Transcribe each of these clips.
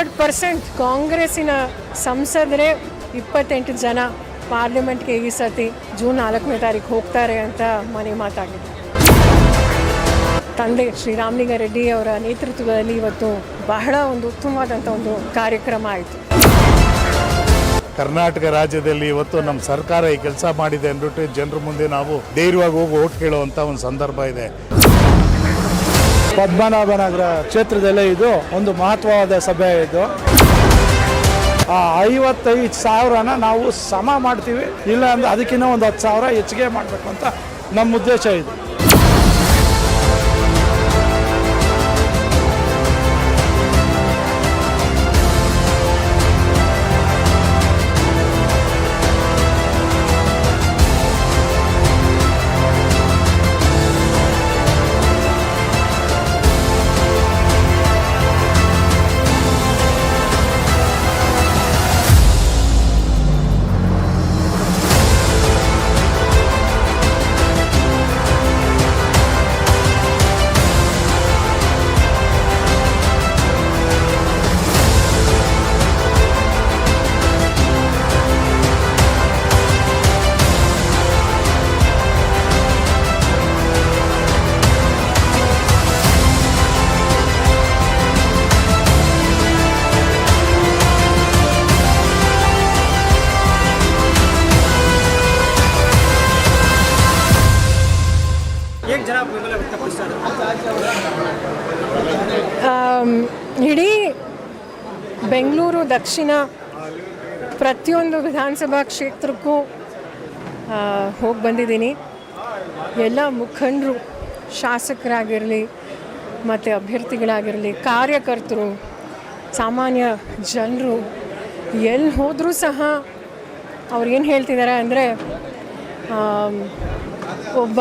Hundred percent ಕಾಂಗ್ರೆಸ್ಸಿನ ಸಂಸದರೇ ಇಪ್ಪತ್ತೆಂಟು ಜನ ಪಾರ್ಲಿಮೆಂಟ್ಗೆ ಈ ಸತಿ ಜೂನ್ ನಾಲ್ಕನೇ ತಾರೀಕು ಹೋಗ್ತಾರೆ ಅಂತ ಮನೆ ಮಾತಾಗಿದೆ. ತಂದೆ ಶ್ರೀರಾಮಲಿಂಗ ರೆಡ್ಡಿ ಅವರ ನೇತೃತ್ವದಲ್ಲಿ ಇವತ್ತು ಬಹಳ ಒಂದು ಉತ್ತಮವಾದಂಥ ಒಂದು ಕಾರ್ಯಕ್ರಮ ಆಯಿತು. ಕರ್ನಾಟಕ ರಾಜ್ಯದಲ್ಲಿ ಇವತ್ತು ನಮ್ಮ ಸರ್ಕಾರ ಈ ಕೆಲಸ ಮಾಡಿದೆ ಅಂದ್ಬಿಟ್ಟು ಜನರ ಮುಂದೆ ನಾವು ಧೈರ್ಯವಾಗಿ ಹೋಗಿ ಓಟ್ ಕೇಳುವಂಥ ಒಂದು ಸಂದರ್ಭ ಇದೆ. ಪದ್ಮನಾಭನಗರ ಕ್ಷೇತ್ರದಲ್ಲೇ ಇದು ಒಂದು ಮಹತ್ವವಾದ ಸಭೆ ಇದು. ಆ ಐವತ್ತೈದು ಸಾವಿರನ ನಾವು ಸಮ ಮಾಡ್ತೀವಿ. ಇಲ್ಲ ಅಂದ್ರೆ ಅದಕ್ಕಿಂತ ಒಂದು ಹತ್ತು ಸಾವಿರ ಹೆಚ್ಚಿಗೆ ಮಾಡಬೇಕು ಅಂತ ನಮ್ಮ ಉದ್ದೇಶ ಇದು. ಇಡೀ ಬೆಂಗಳೂರು, ದಕ್ಷಿಣ, ಪ್ರತಿಯೊಂದು ವಿಧಾನಸಭಾ ಕ್ಷೇತ್ರಕ್ಕೂ ಹೋಗಿ ಬಂದಿದ್ದೀನಿ. ಎಲ್ಲ ಮುಖಂಡರು, ಶಾಸಕರಾಗಿರಲಿ, ಮತ್ತು ಅಭ್ಯರ್ಥಿಗಳಾಗಿರಲಿ, ಕಾರ್ಯಕರ್ತರು, ಸಾಮಾನ್ಯ ಜನರು ಎಲ್ಲಿ ಹೋದರೂ ಸಹ ಅವ್ರು ಏನು ಹೇಳ್ತಿದ್ದಾರೆ ಅಂದರೆ ಒಬ್ಬ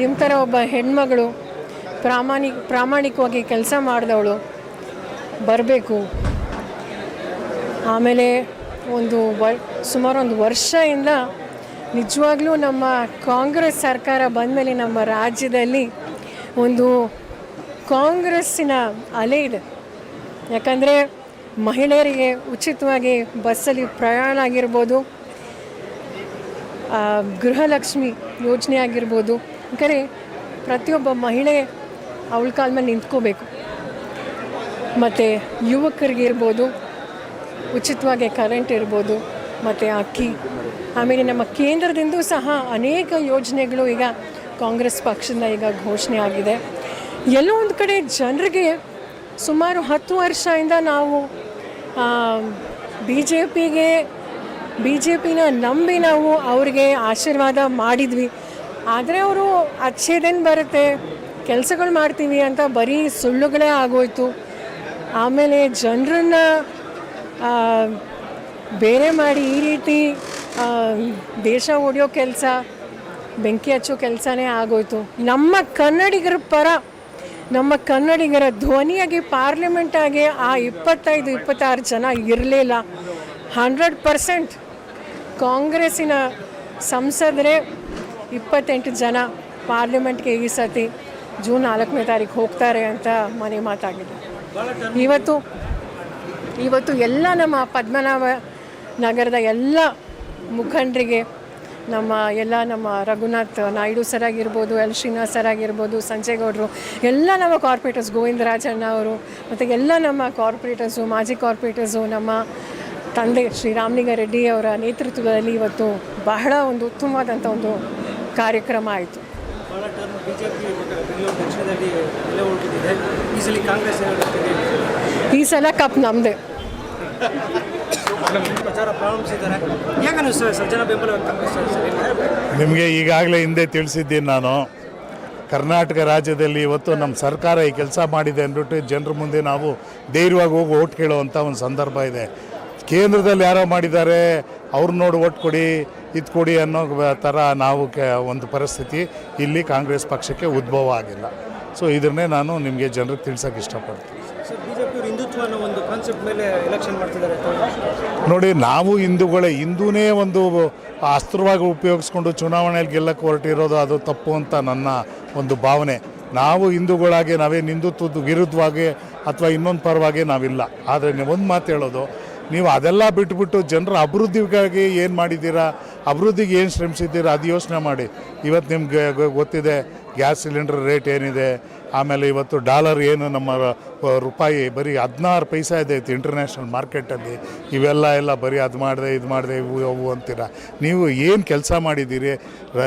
ನಿಮ್ಮ ಥರ ಒಬ್ಬ ಹೆಣ್ಮಗಳು ಪ್ರಾಮಾಣಿಕ ಪ್ರಾಮಾಣಿಕವಾಗಿ ಕೆಲಸ ಮಾಡಿದವಳು ಬರಬೇಕು. ಆಮೇಲೆ ಒಂದು ವರ್, ಸುಮಾರು ಒಂದು ವರ್ಷದಿಂದ ನಿಜವಾಗ್ಲೂ ನಮ್ಮ ಕಾಂಗ್ರೆಸ್ ಸರ್ಕಾರ ಬಂದಮೇಲೆ ನಮ್ಮ ರಾಜ್ಯದಲ್ಲಿ ಒಂದು ಕಾಂಗ್ರೆಸ್ಸಿನ ಅಲೆ ಇದೆ. ಯಾಕಂದರೆ ಮಹಿಳೆಯರಿಗೆ ಉಚಿತವಾಗಿ ಬಸ್ಸಲ್ಲಿ ಪ್ರಯಾಣ ಆಗಿರ್ಬೋದು ಗೃಹಲಕ್ಷ್ಮಿ ಯೋಜನೆ ಆಗಿರ್ಬೋದು ಯಾಕಂದರೆ ಪ್ರತಿಯೊಬ್ಬ ಮಹಿಳೆ ಅವಳ ಕಾಲ ಮೇಲೆ ನಿಂತ್ಕೋಬೇಕು. ಮತ್ತು ಯುವಕರಿಗೆ ಇರ್ಬೋದು, ಉಚಿತವಾಗಿ ಕರೆಂಟ್ ಇರ್ಬೋದು, ಮತ್ತು ಅಕ್ಕಿ. ಆಮೇಲೆ ನಮ್ಮ ಕೇಂದ್ರದಿಂದ ಸಹ ಅನೇಕ ಯೋಜನೆಗಳು ಈಗ ಕಾಂಗ್ರೆಸ್ ಪಕ್ಷದಿಂದ ಈಗ ಘೋಷಣೆ ಆಗಿದೆ. ಎಲ್ಲೋ ಒಂದು ಕಡೆ ಜನರಿಗೆ ಸುಮಾರು ಹತ್ತು ವರ್ಷದಿಂದ ನಾವು ಬಿ ಜೆ ಪಿಗೆ ಬಿ ಜೆ ಪಿನ ನಂಬಿ ನಾವು ಅವ್ರಿಗೆ ಆಶೀರ್ವಾದ ಮಾಡಿದ್ವಿ. ಆದರೆ ಅವರು ಅಚ್ಚೇದೇನು ಬರುತ್ತೆ, ಕೆಲಸಗಳು ಮಾಡ್ತೀವಿ ಅಂತ ಬರೀ ಸುಳ್ಳುಗಳೇ ಆಗೋಯ್ತು. ಆಮೇಲೆ ಜನರನ್ನ ಬೇರೆ ಮಾಡಿ ಈ ರೀತಿ ದೇಶ ಓಡಿಯೋ ಕೆಲಸ, ಬೆಂಕಿ ಹಚ್ಚೋ ಕೆಲಸನೇ ಆಗೋಯ್ತು. ನಮ್ಮ ಕನ್ನಡಿಗರ ಪರ, ನಮ್ಮ ಕನ್ನಡಿಗರ ಧ್ವನಿಯಾಗಿ ಪಾರ್ಲಿಮೆಂಟಾಗಿ ಆ ಇಪ್ಪತ್ತೈದು, ಇಪ್ಪತ್ತಾರು ಜನ ಇರಲಿಲ್ಲ. ಹಂಡ್ರೆಡ್ ಪರ್ಸೆಂಟ್ ಕಾಂಗ್ರೆಸ್ಸಿನ ಸಂಸದರೇ ಇಪ್ಪತ್ತೆಂಟು ಜನ ಪಾರ್ಲಿಮೆಂಟ್ಗೆ ಈ ಸತಿ ಜೂನ್ ನಾಲ್ಕನೇ ತಾರೀಕು ಹೋಗ್ತಾರೆ ಅಂತ ಮನೆ ಮಾತಾಗಿದೆ ಇವತ್ತು ಇವತ್ತು ಎಲ್ಲ ನಮ್ಮ ಪದ್ಮನಾಭ ನಗರದ ಎಲ್ಲ ಮುಖಂಡರಿಗೆ, ನಮ್ಮ ಎಲ್ಲ ನಮ್ಮ ರಘುನಾಥ್ ನಾಯ್ಡು ಸರ್ ಆಗಿರ್ಬೋದು, ಎಲ್ ಶ್ರೀನಿವಾಸ್ ಸರ್ ಆಗಿರ್ಬೋದು ಸಂಜಯಗೌಡರು ಎಲ್ಲ ನಮ್ಮ ಕಾರ್ಪೊರೇಟರ್ಸ್ ಗೋವಿಂದರಾಜಣ್ಣ ಅವರು, ಮತ್ತು ಎಲ್ಲ ನಮ್ಮ ಕಾರ್ಪೊರೇಟರ್ಸು ಮಾಜಿ ಕಾರ್ಪೊರೇಟರ್ಸು ನಮ್ಮ ತಂದೆ ಶ್ರೀರಾಮ್ಲಿಂಗ ರೆಡ್ಡಿ ಅವರ ನೇತೃತ್ವದಲ್ಲಿ ಇವತ್ತು ಬಹಳ ಒಂದು ಉತ್ತಮವಾದಂಥ ಒಂದು ಕಾರ್ಯಕ್ರಮ ಆಯಿತು. ಭಾಳ term B J P Bengaluru ದಕ್ಷಿಣದಲ್ಲಿ ಎಲ್ಲ ಈ ಸಲ ಕಾಂಗ್ರೆಸ್ ಈ ಸಲ ಕಪ್ ನಮ್ದೆ. ಪ್ರಚಾರ ಪ್ರಾರಂಭಿಸಿದ್ದಾರೆ. ಹೇಗೆ ಅನಿಸ್ತದೆ ಸರ್? ಜನ ಬೆಂಬಲ ವ್ಯಕ್ತಪಡಿಸ್ತಾರೆ ಸರ್ ನಿಮಗೆ ಈಗಾಗಲೇ ಹಿಂದೆ ತಿಳಿಸಿದ್ದೀನಿ ನಾನು. ಕರ್ನಾಟಕ ರಾಜ್ಯದಲ್ಲಿ ಇವತ್ತು ನಮ್ಮ ಸರ್ಕಾರ ಈ ಕೆಲಸ ಮಾಡಿದೆ ಅಂದ್ಬಿಟ್ಟು ಜನರ ಮುಂದೆ ನಾವು ಧೈರ್ಯವಾಗಿ ಹೋಗಿ ಓಟ್ ಕೇಳುವಂಥ ಒಂದು ಸಂದರ್ಭ ಇದೆ. ಕೇಂದ್ರದಲ್ಲಿ ಯಾರೋ ಮಾಡಿದ್ದಾರೆ ಅವ್ರನ್ನ ನೋಡಿ ಓಟ್ ಕೊಡಿ ಇದು ಕೊಡಿ ಅನ್ನೋ ಥರ ನಾವು ಕೆ ಒಂದು ಪರಿಸ್ಥಿತಿ ಇಲ್ಲಿ ಕಾಂಗ್ರೆಸ್ ಪಕ್ಷಕ್ಕೆ ಉದ್ಭವ ಆಗಿಲ್ಲ. ಸೊ ಇದನ್ನೇ ನಾನು ನಿಮಗೆ ಜನರಿಗೆ ತಿಳ್ಸೋಕೆ ಇಷ್ಟಪಡ್ತೀನಿ. ನೋಡಿ ನಾವು ಹಿಂದೂಗಳೇ ಹಿಂದೂನೇ ಒಂದು ಅಸ್ತ್ರವಾಗಿ ಉಪಯೋಗಿಸ್ಕೊಂಡು ಚುನಾವಣೆಯಲ್ಲಿ ಗೆಲ್ಲಕ್ಕೆ ಹೊರಟಿರೋದು ಅದು ತಪ್ಪು ಅಂತ ನನ್ನ ಒಂದು ಭಾವನೆ. ನಾವು ಹಿಂದೂಗಳಾಗಿ ನಾವೇನು ಹಿಂದುತ್ವದ ವಿರುದ್ಧವಾಗಿ ಅಥವಾ ಇನ್ನೊಂದು ಪರವಾಗಿ ನಾವಿಲ್ಲ. ಆದರೆ ನೀವು ಒಂದು ಮಾತು ಹೇಳೋದು ನೀವು ಅದೆಲ್ಲ ಬಿಟ್ಬಿಟ್ಟು ಜನರ ಅಭಿವೃದ್ಧಿಗಾಗಿ ಏನು ಮಾಡಿದ್ದೀರಾ? ಅಭಿವೃದ್ಧಿಗೆ ಏನು ಶ್ರಮಿಸಿದ್ದೀರಾ? ಅದು ಯೋಚನೆ ಮಾಡಿ. ಇವತ್ತು ನಿಮ್ಗೆ ಗೊತ್ತಿದೆ, ಗ್ಯಾಸ್ ಸಿಲಿಂಡರ್ ರೇಟ್ ಏನಿದೆ, ಆಮೇಲೆ ಇವತ್ತು ಡಾಲರ್ ಏನು ನಮ್ಮ ರೂಪಾಯಿ, ಬರೀ ಹದಿನಾರು ಪೈಸಾ ಇದೆ ಇಂಟರ್ನ್ಯಾಷನಲ್ ಮಾರ್ಕೆಟಲ್ಲಿ ಇವೆಲ್ಲ ಎಲ್ಲ ಬರೀ ಅದು ಮಾಡಿದೆ, ಇದು ಮಾಡಿದೆ, ಇವು, ಅವು ಅಂತೀರ? ನೀವು ಏನು ಕೆಲಸ ಮಾಡಿದ್ದೀರಿ?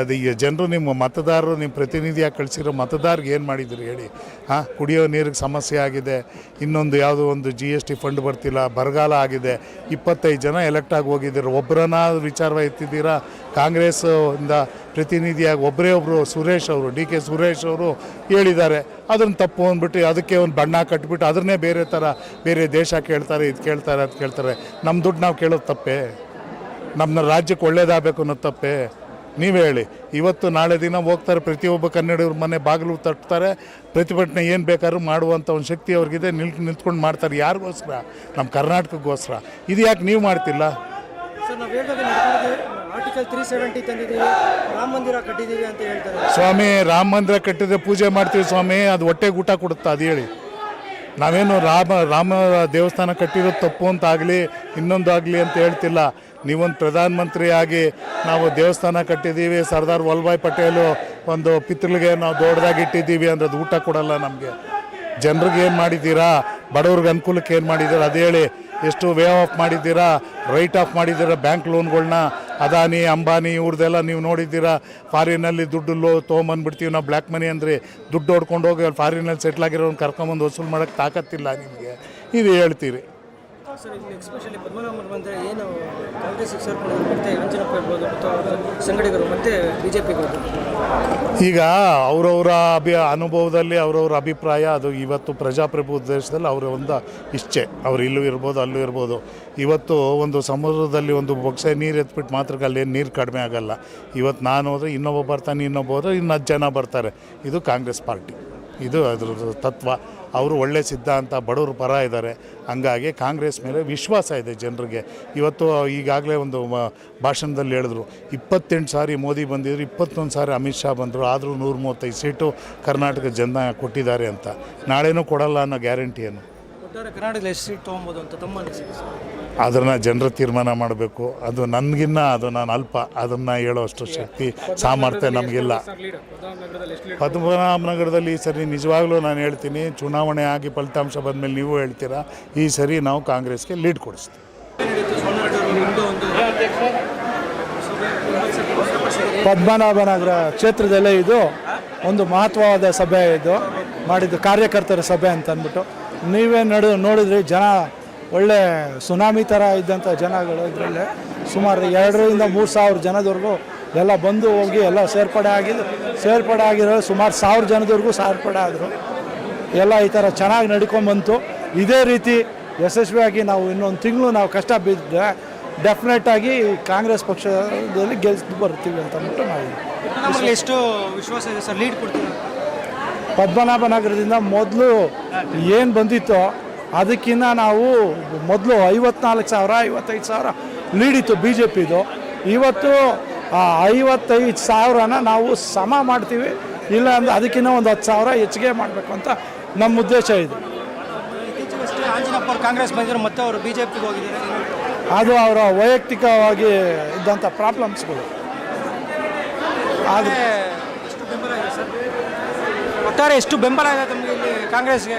ಅದು ಜನರು ನಿಮ್ಮ ಮತದಾರರು ನಿಮ್ಮ ಪ್ರತಿನಿಧಿಯಾಗಿ ಕಳಿಸಿರೋ ಮತದಾರರಿಗೆ ಏನು ಮಾಡಿದ್ದೀರಿ ಹೇಳಿ? ಹಾಂ, ಕುಡಿಯೋ ನೀರಿಗೆ ಸಮಸ್ಯೆ ಆಗಿದೆ, ಇನ್ನೊಂದು ಯಾವುದೋ ಒಂದು ಜಿ ಎಸ್ ಟಿ ಫಂಡ್ ಬರ್ತಿಲ್ಲ, ಬರಗಾಲ ಆಗಿದೆ, ಇಪ್ಪತ್ತೈದು ಜನ ಎಲೆಕ್ಟ್ ಆಗಿ ಹೋಗಿದ್ದೀರ ಒಬ್ಬರನ್ನ ವಿಚಾರವಾಗಿ ಎತ್ತಿದ್ದೀರಾ? ಕಾಂಗ್ರೆಸ್ ಇಂದ ಪ್ರತಿನಿಧಿಯಾಗಿ ಒಬ್ಬರೇ ಒಬ್ಬರು ಸುರೇಶ್ ಅವರು, ಡಿ ಕೆ ಸುರೇಶ್ ಅವರು ಹೇಳಿದ್ದಾರೆ ಅದನ್ನು ತಪ್ಪು ಅಂದ್ಬಿಟ್ಟು ಅದಕ್ಕೆ ಒಂದು ಬಣ್ಣ ಕಟ್ಬಿಟ್ಟು ಅದನ್ನೇ ಬೇರೆ ಥರ ಬೇರೆ ದೇಶ ಕೇಳ್ತಾರೆ ಇದು ಕೇಳ್ತಾರೆ ಅದು ಕೇಳ್ತಾರೆ. ನಮ್ಮ ದುಡ್ಡು ನಾವು ಕೇಳೋದು ತಪ್ಪೇ. ನಮ್ಮ ರಾಜ್ಯಕ್ಕೆ ಒಳ್ಳೇದಾಗಬೇಕು ಅನ್ನೋದು ತಪ್ಪೇ. ನೀವು ಹೇಳಿ. ಇವತ್ತು ನಾಳೆ ದಿನ ಹೋಗ್ತಾರೆ ಪ್ರತಿಯೊಬ್ಬ ಕನ್ನಡಿಗರ ಮನೆ ಬಾಗಿಲು ತಟ್ತಾರೆ ಪ್ರತಿಭಟನೆ ಏನು ಬೇಕಾದ್ರೂ ಮಾಡುವಂಥ ಒಂದು ಶಕ್ತಿ ಅವ್ರಿಗಿದೆ ನಿಲ್ ನಿಂತ್ಕೊಂಡು ಮಾಡ್ತಾರೆ ಯಾರಿಗೋಸ್ಕರ? ನಮ್ಮ ಕರ್ನಾಟಕಕ್ಕೋಸ್ಕರ. ಇದು ಯಾಕೆ ನೀವು ಮಾಡ್ತಿಲ್ಲ? ಸ್ವಾಮಿ ರಾಮ ಮಂದಿರ ಕಟ್ಟಿದ್ರೆ ಪೂಜೆ ಮಾಡ್ತೀವಿ ಸ್ವಾಮಿ ಅದು ಹೊಟ್ಟೆಗೆ ಊಟ ಕೊಡುತ್ತಾ ಅದು ಹೇಳಿ. ನಾವೇನು ರಾಮ ರಾಮ ದೇವಸ್ಥಾನ ಕಟ್ಟಿರೋದು ತಪ್ಪು ಅಂತಾಗಲಿ, ಇನ್ನೊಂದು ಆಗಲಿ ಅಂತ ಹೇಳ್ತಿಲ್ಲ. ನೀವೊಂದು ಪ್ರಧಾನಮಂತ್ರಿ ಆಗಿ ನಾವು ದೇವಸ್ಥಾನ ಕಟ್ಟಿದ್ದೀವಿ, ಸರ್ದಾರ್ ವಲ್ಲಭಾಯ್ ಪಟೇಲು ಒಂದು ಪಿತೃಳಿಗೆ ನಾವು ದೊಡ್ಡದಾಗಿ ಇಟ್ಟಿದ್ದೀವಿ ಅಂದ್ರೆ ಅದು ಊಟ ಕೊಡಲ್ಲ ನಮಗೆ. ಜನರಿಗೆ ಏನು ಮಾಡಿದ್ದೀರಾ? ಬಡವ್ರಿಗೆ ಅನುಕೂಲಕ್ಕೆ ಏನು ಮಾಡಿದ್ದೀರಾ? ಅದು ಹೇಳಿ, ಎಷ್ಟು ವೇ ಆಫ್ ಮಾಡಿದ್ದೀರಾ? ರೈಟ್ ಆಫ್ ಮಾಡಿದ್ದೀರಾ? ಬ್ಯಾಂಕ್ ಲೋನ್ಗಳ್ನ ಅದಾನಿ, ಅಂಬಾನಿ ಇವ್ರದ್ದೆಲ್ಲ ನೀವು ನೋಡಿದ್ದೀರಾ? ಫಾರಿನಲ್ಲಿ ದುಡ್ಡು ಲೋ ತೊಗೊಂಬಂದ್ಬಿಡ್ತೀವಿ ನಾವು ಬ್ಲ್ಯಾಕ್ ಮನಿ ಅಂದರೆ ದುಡ್ಡು ಹೊಡ್ಕೊಂಡು ಹೋಗಿ ಅಲ್ಲಿ ಫಾರಿನಲ್ಲಿ ಸೆಟ್ಲ್ ಆಗಿರೋನು ಕರ್ಕೊಂಬಂದು ವಸೂಲು ಮಾಡೋಕ್ಕೆ ತಾಕತ್ತಿಲ್ಲ ನಿಮಗೆ. ಇದು ಹೇಳ್ತೀರಿ. ಏನು ಸೇರ್ಕೊಂಡು ಮತ್ತೆ ಅಂಜನಪ್ಪ ಇರ್ಬೋದು ಸಂಘಟಕರು ಮತ್ತೆ ಬಿ ಜೆ ಪಿಗೆ ಈಗ ಅವರವರ ಅಭಿ ಅನುಭವದಲ್ಲಿ, ಅವರವರ ಅಭಿಪ್ರಾಯ ಅದು ಇವತ್ತು ಪ್ರಜಾಪ್ರಭು ದೇಶದಲ್ಲಿ ಅವರ ಒಂದು ಇಚ್ಛೆ. ಅವ್ರು ಇಲ್ಲೂ ಇರ್ಬೋದು, ಅಲ್ಲೂ ಇರ್ಬೋದು. ಇವತ್ತು ಒಂದು ಸಮುದ್ರದಲ್ಲಿ ಒಂದು ಬೊಕ್ಸೆ ನೀರು ಎತ್ಬಿಟ್ಟು ಮಾತ್ರ ಅಲ್ಲಿ ನೀರು ಕಡಿಮೆ ಆಗಲ್ಲ. ಇವತ್ತು ನಾನು ಹೋದರೆ ಇನ್ನೊಬ್ಬ ಬರ್ತಾನೆ, ಇನ್ನೊಬ್ಬ ಹೋದರೆ ಇನ್ನೂ ಜನ ಬರ್ತಾರೆ. ಇದು ಕಾಂಗ್ರೆಸ್ ಪಾರ್ಟಿ. ಇದು ಅದ್ರ ತತ್ವ. ಅವರು ಒಳ್ಳೆ ಸಿದ್ಧಾಂತ, ಬಡವ್ರ ಪರ ಇದ್ದಾರೆ. ಹಂಗಾಗಿ ಕಾಂಗ್ರೆಸ್ ಮೇಲೆ ವಿಶ್ವಾಸ ಇದೆ ಜನರಿಗೆ. ಇವತ್ತು ಈಗಾಗಲೇ ಒಂದು ಭಾಷಣದಲ್ಲಿ ಹೇಳಿದ್ರು, ಇಪ್ಪತ್ತೆಂಟು ಸಾರಿ ಮೋದಿ ಬಂದಿದ್ರು, ಇಪ್ಪತ್ತೊಂದು ಸಾರಿ ಅಮಿತ್ ಶಾ ಬಂದರು, ಆದರೂ ನೂರ ಮೂವತ್ತೈದು ಸೀಟು ಕರ್ನಾಟಕ ಜನ ಕೊಟ್ಟಿದ್ದಾರೆ ಅಂತ. ನಾಳೆನೂ ಕೊಡಲ್ಲ ಅನ್ನೋ ಗ್ಯಾರಂಟಿಯನ್ನು. ಕರ್ನಾಟಕದಲ್ಲಿ ಎಷ್ಟು ಸೀಟ್ ತೊಗೊಬೋದು ಅಂತ ತಮ್ಮ ಅನಿಸಿಕೆ ಅದನ್ನು ಜನರು ತೀರ್ಮಾನ ಮಾಡಬೇಕು. ಅದು ನನಗಿನ್ನ, ಅದು ನಾನು ಅಲ್ಪ. ಅದನ್ನು ಹೇಳೋಷ್ಟು ಶಕ್ತಿ, ಸಾಮರ್ಥ್ಯ ನಮಗಿಲ್ಲ. ಪದ್ಮನಾಭನಗರದಲ್ಲಿ ಈ ಸರಿ ನಿಜವಾಗ್ಲೂ ನಾನು ಹೇಳ್ತೀನಿ, ಚುನಾವಣೆ ಆಗಿ ಫಲಿತಾಂಶ ಬಂದಮೇಲೆ ನೀವು ಹೇಳ್ತೀರಾ, ಈ ಸರಿ ನಾವು ಕಾಂಗ್ರೆಸ್ಗೆ ಲೀಡ್ ಕೊಡಿಸ್ತೀವಿ. ಪದ್ಮನಾಭನಗರ ಕ್ಷೇತ್ರದಲ್ಲೇ ಇದು ಒಂದು ಮಹತ್ವವಾದ ಸಭೆ ಇದು, ಮಾಡಿದ್ದು ಕಾರ್ಯಕರ್ತರ ಸಭೆ ಅಂತ ಅಂದ್ಬಿಟ್ಟು ನೀವೇ ನಡು, ನೋಡಿದ್ರಿ ಜನ ಒಳ್ಳೆ ಸುನಾಮಿ ಥರ ಇದ್ದಂಥ ಜನಗಳು ಇದರಲ್ಲೇ ಸುಮಾರು ಎರಡರಿಂದ ಮೂರು ಸಾವಿರ ಜನದವರೆಗೂ ಎಲ್ಲ ಬಂದು ಹೋಗಿ ಎಲ್ಲ ಸೇರ್ಪಡೆ ಆಗಿದ್ದು ಸೇರ್ಪಡೆ ಆಗಿರೋ ಸುಮಾರು ಸಾವಿರ ಜನದವರೆಗೂ ಸೇರ್ಪಡೆ ಆದರು. ಎಲ್ಲ ಈ ಥರ ಚೆನ್ನಾಗಿ ನಡ್ಕೊಂಡ್ಬಂತು ಇದೇ ರೀತಿ ಯಶಸ್ವಿಯಾಗಿ ನಾವು ಇನ್ನೊಂದು ತಿಂಗಳು ನಾವು ಕಷ್ಟ ಬಿದ್ದರೆ ಡೆಫಿನೆಟ್ ಆಗಿ ಕಾಂಗ್ರೆಸ್ ಪಕ್ಷದಲ್ಲಿ ಗೆಲ್ಸ್ ಬರ್ತೀವಿ ಅಂತ ಅಂದ್ಬಿಟ್ಟು ನಾವು ಎಷ್ಟು ವಿಶ್ವಾಸ ಇದೆ ಸರ್? ಲೀಡ್ ಕೊಡ್ತೀವಿ ಪದ್ಮನಾಭನಗರದಿಂದ ಮೊದಲು ಏನು ಬಂದಿತ್ತೋ ಅದಕ್ಕಿಂತ ನಾವು ಮೊದಲು ಐವತ್ನಾಲ್ಕು ಸಾವಿರ ಐವತ್ತೈದು ಸಾವಿರ ಲೀಡಿತ್ತು ಬಿ ಜೆ ಪಿದು ಇವತ್ತು ಆ ಐವತ್ತೈದು ಸಾವಿರನ ನಾವು ಸಮ ಮಾಡ್ತೀವಿ. ಇಲ್ಲ ಅಂದರೆ ಅದಕ್ಕಿಂತ ಒಂದು ಹತ್ತು ಸಾವಿರ ಹೆಚ್ಚಿಗೆ ಮಾಡಬೇಕು ಅಂತ ನಮ್ಮ ಉದ್ದೇಶ ಇದೆ. ಆಂಜನಪ್ಪ ಕಾಂಗ್ರೆಸ್ ಬಂದಿದ್ರು ಮತ್ತೆ ಅವರು ಬಿ ಜೆ ಪಿಗೆ ಹೋಗಿದ್ದಾರೆ ಅದು ಅವರ ವೈಯಕ್ತಿಕವಾಗಿ ಇದ್ದಂಥ ಪ್ರಾಬ್ಲಮ್ಸ್ಗಳು. ಆದರೆ ಎಷ್ಟು ಬೆಂಬಲ ಇದೆ ಸರ್? ಒಟ್ಟಾರೆ ಎಷ್ಟು ಬೆಂಬಲ ಇದೆ ತಮಗೆ ಇಲ್ಲಿ ಕಾಂಗ್ರೆಸ್ಗೆ?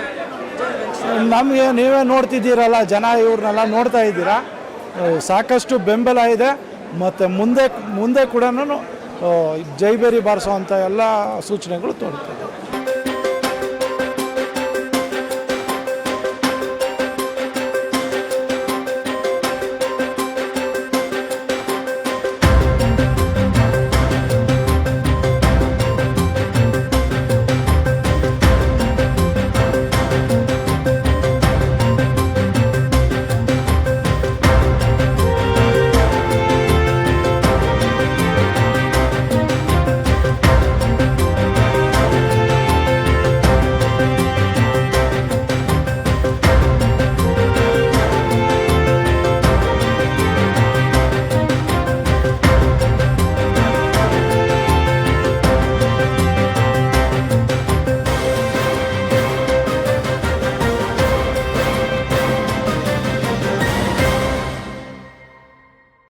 ನಮಗೆ ನೀವೇ ನೋಡ್ತಿದ್ದೀರಲ್ಲ, ಜನ ಇವ್ರನ್ನೆಲ್ಲ ನೋಡ್ತಾ ಇದ್ದೀರಾ? ಸಾಕಷ್ಟು ಬೆಂಬಲ ಇದೆ. ಮತ್ತು ಮುಂದೆ ಮುಂದೆ ಕೂಡ ಜೈಬೇರಿ ಬಾರಿಸೋವಂಥ ಎಲ್ಲ ಸೂಚನೆಗಳು ತೋರಿಸ್ತದೆ